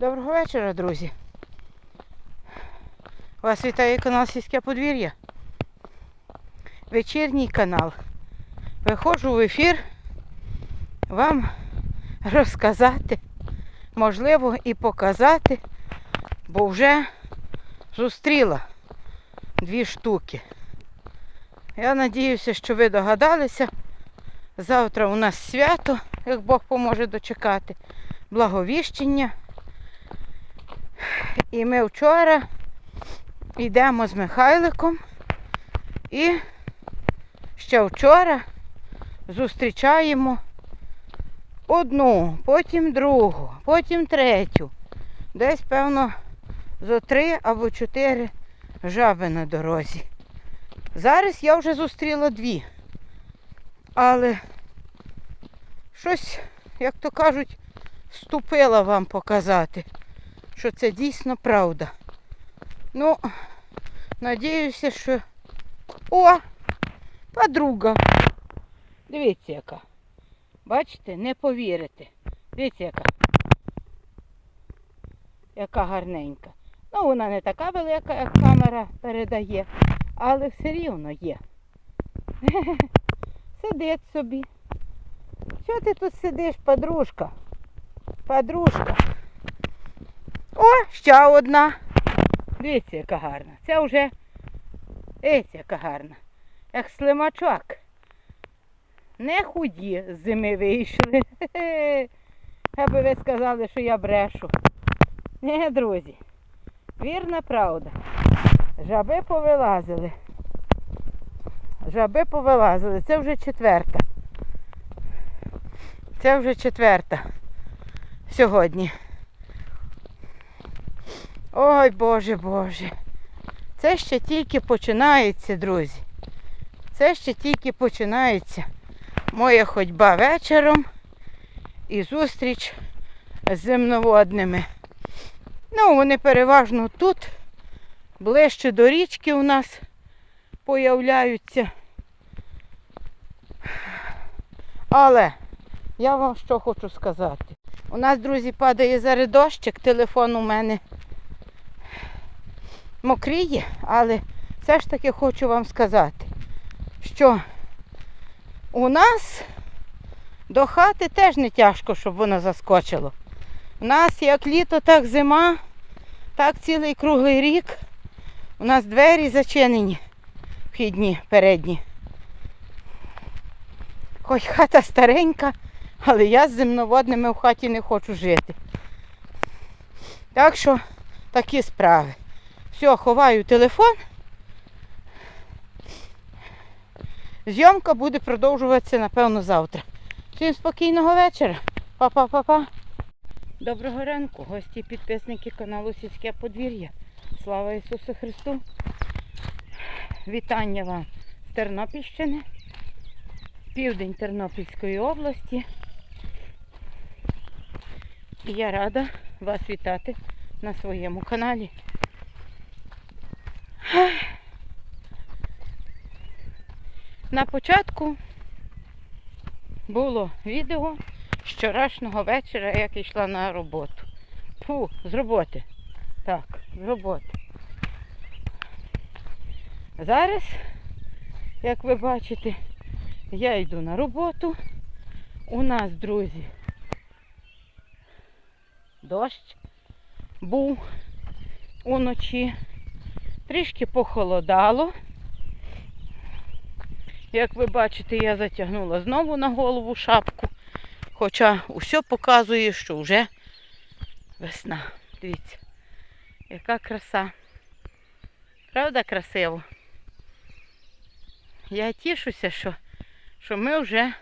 Доброго вечора, друзі. Вас вітає канал Сільське подвір'я. Вечірній канал. Виходжу в ефір вам розказати, можливо, і показати, бо вже зустріла дві штуки. Я надіюся, що ви догадалися. Завтра у нас свято, як Бог поможе дочекати, благовіщення. І ми вчора йдемо з Михайликом і ще вчора зустрічаємо одну, потім другу, потім третю. Десь, певно, зо три або чотири жаби на дорозі. Зараз я вже зустріла дві. Але щось, як то кажуть, ступила вам показати що це дійсно правда. Ну, надіюся, що... О! Подруга. Дивіться яка. Бачите, не повірите. Дивіться яка. Яка гарненька. Ну, вона не така велика, як камера передає, але все рівно є. Сидить собі. Що ти тут сидиш, подружка? Подружка. О, ще одна. Дивіться, яка гарна. Це вже дивіться, яка гарна. Як слимачок. Не худі з зими вийшли. Хе-хе. Аби ви сказали, що я брешу. Не, друзі. Вірна правда. Жаби повилазили. Жаби повилазили. Це вже четверта. Це вже четверта. Сьогодні. Ой, Боже, Боже. Це ще тільки починається, друзі. Це ще тільки починається моя ходьба вечором і зустріч з земноводними. Ну, вони переважно тут, ближче до річки у нас появляються. Але я вам що хочу сказати. У нас, друзі, падає зараз дощик, телефон у мене мокріє, але все ж таки хочу вам сказати, що у нас до хати теж не тяжко, щоб воно заскочило. У нас як літо, так зима, так цілий круглий рік. У нас двері зачинені, вхідні, передні. Хоч хата старенька, але я з земноводними в хаті не хочу жити. Так що такі справи. Все, ховаю телефон. Зйомка буде продовжуватися, напевно, завтра. Всім спокійного вечора. Па-па-па-па. Доброго ранку, гості і підписники каналу Сільське подвір'я. Слава Ісусу Христу! Вітання вам з Тернопільщини, південь Тернопільської області. І я рада вас вітати на своєму каналі. На початку було відео з вчорашнього вечора, як йшла на роботу. Фу, з роботи. Так, з роботи. Зараз, як ви бачите, я йду на роботу. У нас, друзі, дощ був уночі. Трішки похолодало. Як ви бачите, я затягнула знову на голову шапку. Хоча усе показує, що вже весна. Дивіться, яка краса. Правда красиво? Я тішуся, що, що ми вже,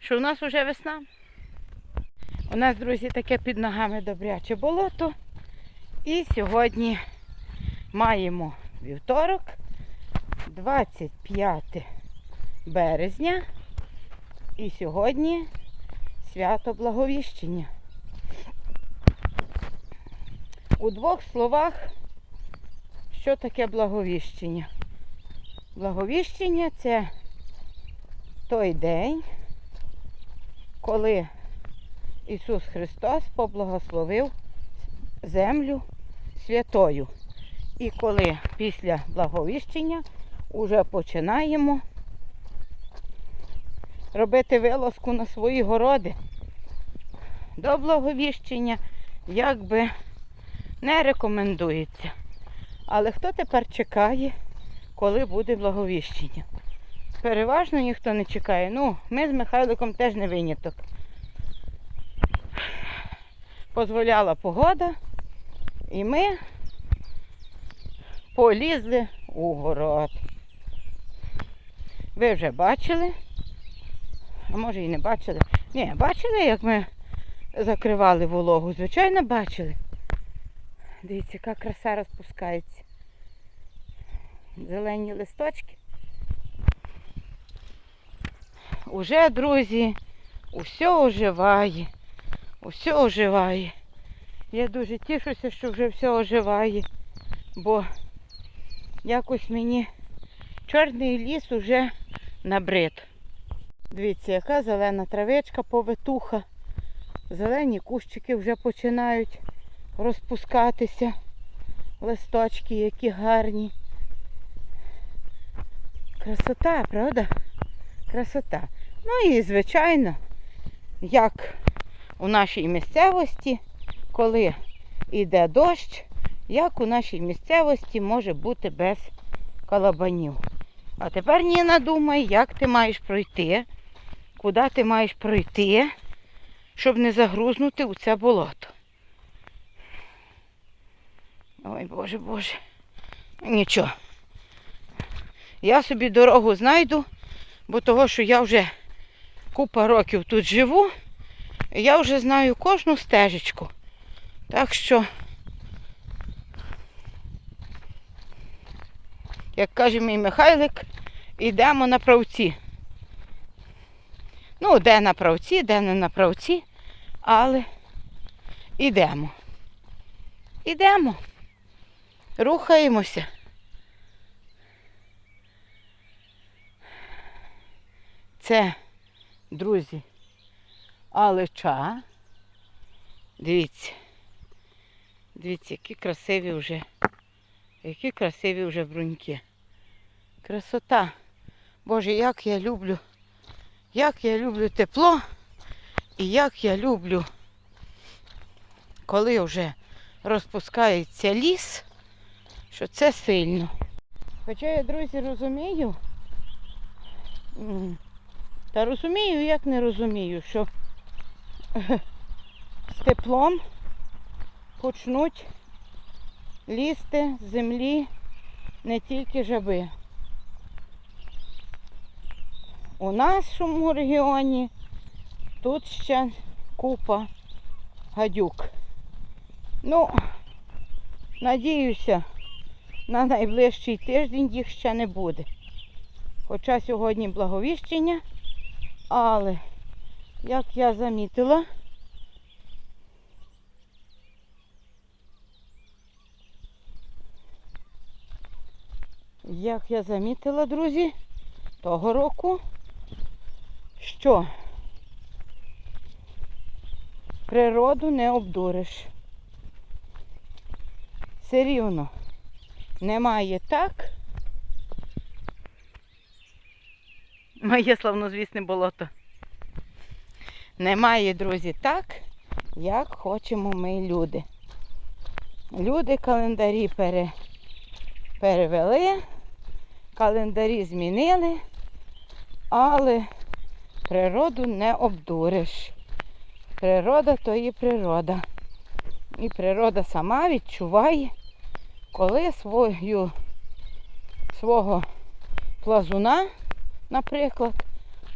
що у нас вже весна. У нас, друзі, таке під ногами добряче болото. І сьогодні маємо вівторок, 25 березня. І сьогодні свято Благовіщення. У двох словах, що таке благовіщення? Благовіщення це той день, коли Ісус Христос поблагословив землю святою. І коли після благовіщення вже починаємо робити вилазку на свої городи. До благовіщення якби не рекомендується. Але хто тепер чекає, коли буде благовіщення? Переважно ніхто не чекає. Ну, ми з Михайликом теж не виняток. Позволяла погода, і ми полізли у город. Ви вже бачили, а може і не бачили. Ні, бачили, як ми закривали вологу? Звичайно, бачили. Дивіться, яка краса розпускається. Зелені листочки. Уже, друзі, усе оживає. Усе оживає. Я дуже тішуся, що вже все оживає, бо якось мені чорний ліс уже набрид. Дивіться, яка зелена травичка, повитуха. Зелені кущики вже починають розпускатися. Листочки, які гарні. Красота, правда? Красота. Ну і, звичайно, як у нашій місцевості, коли йде дощ, як у нашій місцевості може бути без калабанів. А тепер Ніна думає, як ти маєш пройти, куди ти маєш пройти, щоб не загрузнути у це болото. Ой, Боже, Боже. Нічого. Я собі дорогу знайду, бо того, що я вже купа років тут живу, я вже знаю кожну стежечку. Так що, як каже мій Михайлик, йдемо на правці. Ну, де на правці, де не на правці, але йдемо. Ідемо. Рухаємося. Це, друзі, алеча. Дивіться. Дивіться, які красиві вже, які красиві вже бруньки. Красота. Боже, як я люблю, як я люблю тепло і як я люблю, коли вже розпускається ліс, що це сильно. Хоча я, друзі, розумію, та розумію, як не розумію, що з теплом почнуть лізти з землі не тільки жаби. У нашому регіоні тут ще купа гадюк. Ну, надіюся, на найближчий тиждень їх ще не буде. Хоча сьогодні благовіщення, але, як я замітила, як я замітила, друзі, того року, що природу не обдуриш. Все рівно немає так. Моє славнозвісне болото. Немає, друзі, так, як хочемо ми люди. Люди календарі пере, перевели, календарі змінили, але природу не обдуриш. Природа то є природа. І природа сама відчуває, коли свою, свого плазуна, наприклад,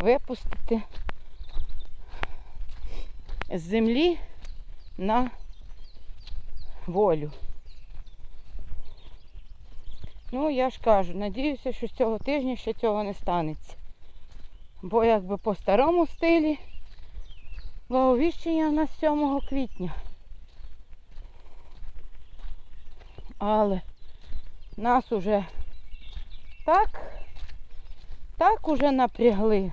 випустити з землі на волю. Ну, я ж кажу, надіюся, що з цього тижня ще цього не станеться. Бо якби по старому стилі благовіщення у нас 7 квітня. Але нас уже так, так уже напрягли,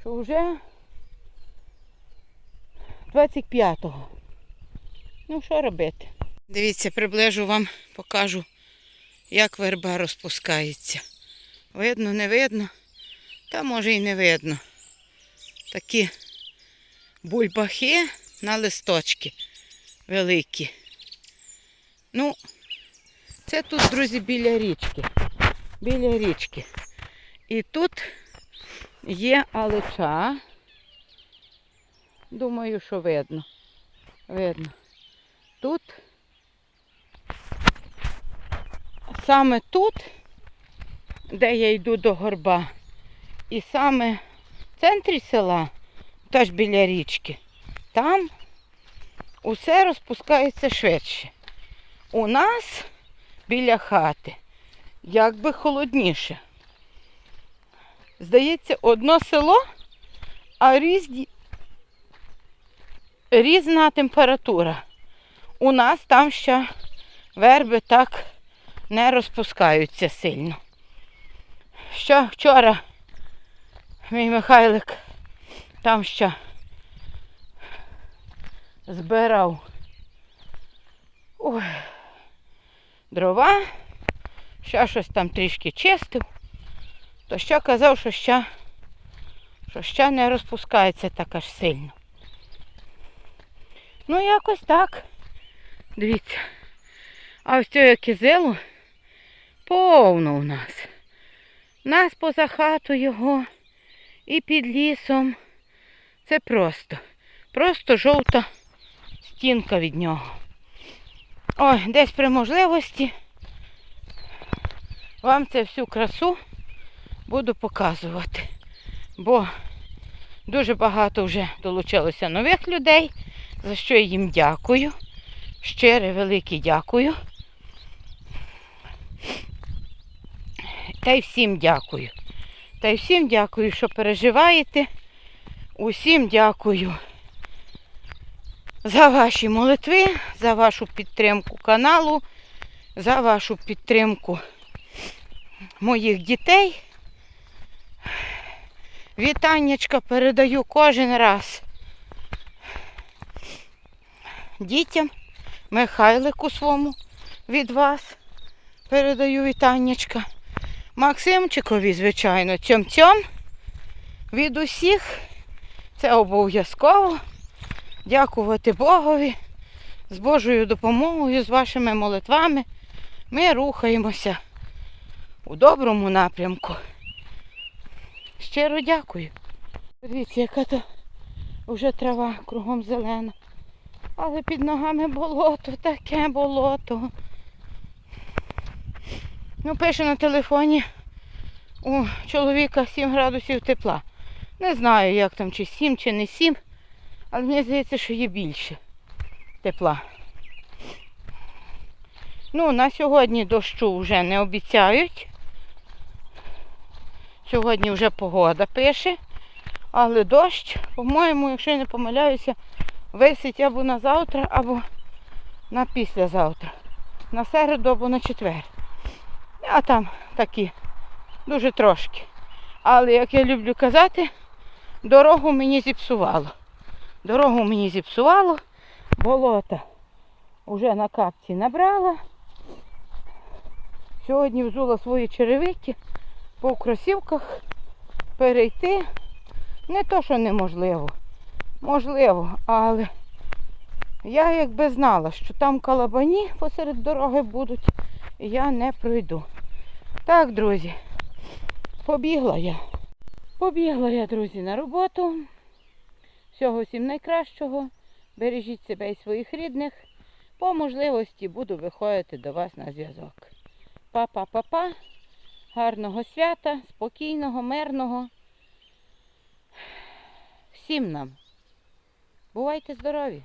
що вже 25-го. Ну, що робити? Дивіться, приближу вам, покажу, як верба розпускається. Видно, не видно, та може і не видно. Такі бульбахи на листочки великі. Ну, це тут, друзі, біля річки. Біля річки. І тут є алеча. Думаю, що видно. Видно. Тут. Саме тут, де я йду до горба, і саме в центрі села, теж біля річки, там усе розпускається швидше. У нас біля хати якби холодніше. Здається, одно село, а різні, різна температура. У нас там ще верби так не розпускаються сильно. Що вчора мій Михайлик там ще збирав ой, дрова, ще щось там трішки чистив, то ще казав, що ще, що ще не розпускається так аж сильно. Ну, якось так. Дивіться. А ось цього кизилу повно у нас. Нас поза хату його і під лісом. Це просто. Просто жовта стінка від нього. Ой, десь при можливості вам це всю красу буду показувати. Бо дуже багато вже долучилося нових людей, за що я їм дякую. Щире велике дякую. Та й всім дякую. Та й всім дякую, що переживаєте. Усім дякую за ваші молитви, за вашу підтримку каналу, за вашу підтримку моїх дітей. Вітаннячка передаю кожен раз дітям, Михайлику своєму від вас передаю вітаннячка. Максимчикові, звичайно, цьом-цьом від усіх. Це обов'язково. Дякувати Богові. З Божою допомогою, з вашими молитвами ми рухаємося у доброму напрямку. Щиро дякую. Дивіться, яка то вже трава кругом зелена. Але під ногами болото, таке болото. Ну, пише на телефоні у чоловіка 7 градусів тепла. Не знаю, як там, чи 7, чи не 7, але мені здається, що є більше тепла. Ну, на сьогодні дощу вже не обіцяють. Сьогодні вже погода пише, але дощ, по-моєму, якщо я не помиляюся, висить або на завтра, або на післязавтра. На середу або на четвер. А там такі, дуже трошки. Але, як я люблю казати, дорогу мені зіпсувало. Дорогу мені зіпсувало, болота вже на капці набрала. Сьогодні взула свої черевики по кросівках перейти. Не то, що неможливо. Можливо, але я якби знала, що там калабані посеред дороги будуть, я не пройду. Так, друзі, побігла я. Побігла я, друзі, на роботу. Всього всім найкращого. Бережіть себе і своїх рідних. По можливості буду виходити до вас на зв'язок. Па-па-па-па. Гарного свята, спокійного, мирного. Всім нам. Бувайте здорові!